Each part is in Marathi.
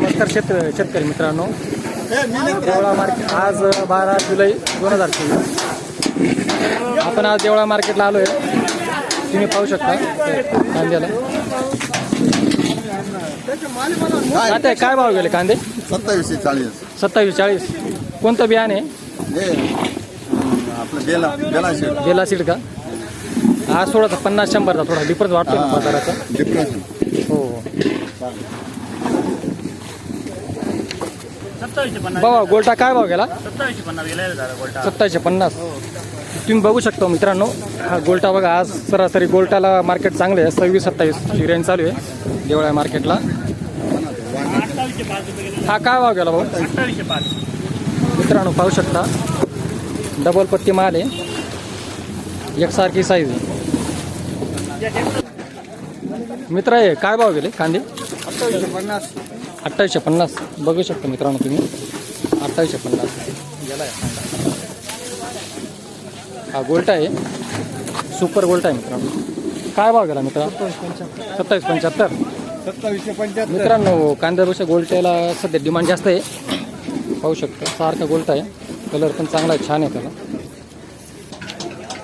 नमस्कार शेत शेतकरी मित्रांनो. देवळा मार्केट आज बारा जुलै दोन हजार चोवीस. आपण आज देवळा मार्केटला आलो आहे तुम्ही पाहू शकता. कांद्याला. काय काय भाव गेले कांदे? सत्तावीसशे चाळीस. सत्तावीस चाळीस. कोणतं बियाणे? हे बेला गेला सीड. का? आज थोडासा पन्नास शंभरचा थोडा डिफरन्स वाटतो बाजाराचा. डिफरन्स हो. सत्तावीसशे पन्नास. बाबा गोल्टा काय भाव गेला? सत्तावीसशे पन्नास गेला दादा गोल्टा. सत्तावीसशे पन्नास. तुम्ही बघू शकता मित्रांनो हा गोल्टा बघा आज सरासरी गोल्टाला मार्केट चांगलं आहे सव्वीस सत्तावीस ही रेंज चालू आहे देवळा मार्केटला हा काय भाव गेला भाऊ? अठ्ठावीसशे पाच. मित्रांनो पाहू शकता डबल पत्ती माल आहे एकसारखी साईज आहे. मित्र आहे काय भाव गेले कांदे? पन्नास. अठ्ठावीसशे पन्नास. बघू शकता मित्रांनो तुम्ही. अठ्ठावीसशे पन्नास. गेला हा गोल्टा आहे. सुपर गोल्टा आहे मित्रांनो. काय भाव गेला मित्रा सत्तावीस पंच्याहत्तर. सत्तावीसशे पंच्याहत्तर. मित्रांनो कांद्यापेक्षा गोल्ट्याला सध्या डिमांड जास्त आहे. पाहू शकता. सारखा गोल्टा आहे. कलर पण चांगला आहे. छान आहे त्याला.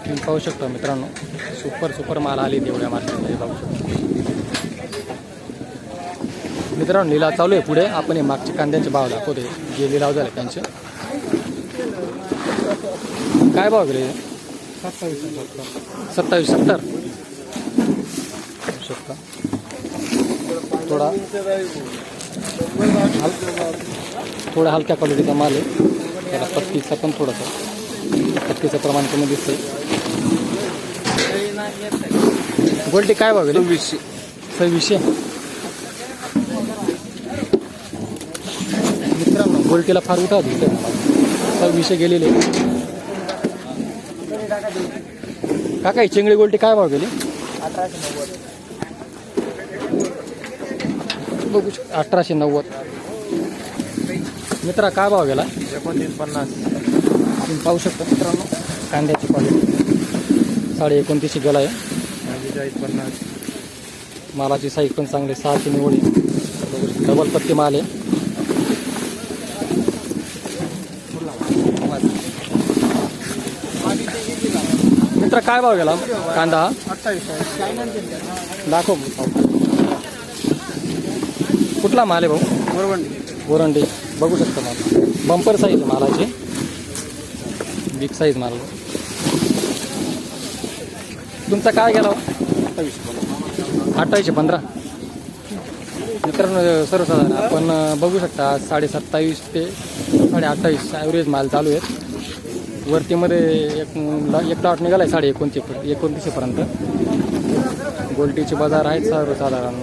तुम्ही पाहू शकता मित्रांनो. सुपर सुपर माल आली तेवढ्या मार्केटमध्ये. पाहू शकता. मित्रांनो लिलाव चालू आहे. पुढे आपण हे मागचे कांद्यांचे भाव दाखवते जे लिलाव झाले त्यांचे. काय भाव गेले सत्तावीस सत्तर. थोडा हल थोडा हलक्या क्वालिटीचा माल आहे. त्याला पत्तीचा पण थोडासा पत्तीचं प्रमाण कमी दिसतंय. गोल्टी काय भाव गेले सव्वीसशे. सव्वीसशे. गोल्टीला फार उठा दिसतंय सव्वीसशे गेलेले. काका ही चिंगडी गोल्टी काय भाव गेली? बघू अठराशे नव्वद. मित्रा काय भाव गेला? एकोणतीस पन्नास. तुम्ही पाहू शकता मित्रांनो कांद्याची क्वालिटी. साडे एकोणतीसशे गेला आहे पंचेचाळीस पन्नास. मालाची साईज पण चांगली सहाशे निवडी डबल पत्ती माल आहे. मित्र काय भाव गेला? कांदा? हा दाखव. कुठला माल आहे भाऊ? गोरंडी बघू शकता माल. बंपर साईज मालाची. बिग साईज माल. तुमचा काय गेला? अठ्ठावीसशे पंधरा. मित्रांनो सर्वसाधारण आपण बघू शकता साडे सत्तावीस ते साडे अठ्ठावीस ॲव्हरेज माल चालू आहेत. वरतीमध्ये एक एक लॉट निघाला आहे साडे एकोणतीस एकोणतीसशेपर्यंत गोल्टीचे बाजार आहेत सर्वसाधारण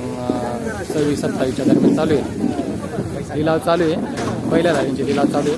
सव्वीस सत्तावीसच्या दरम्यान चालू आहे. लिलाव चालू आहे. पहिल्या धाडींचे लिलाव चालू आहे.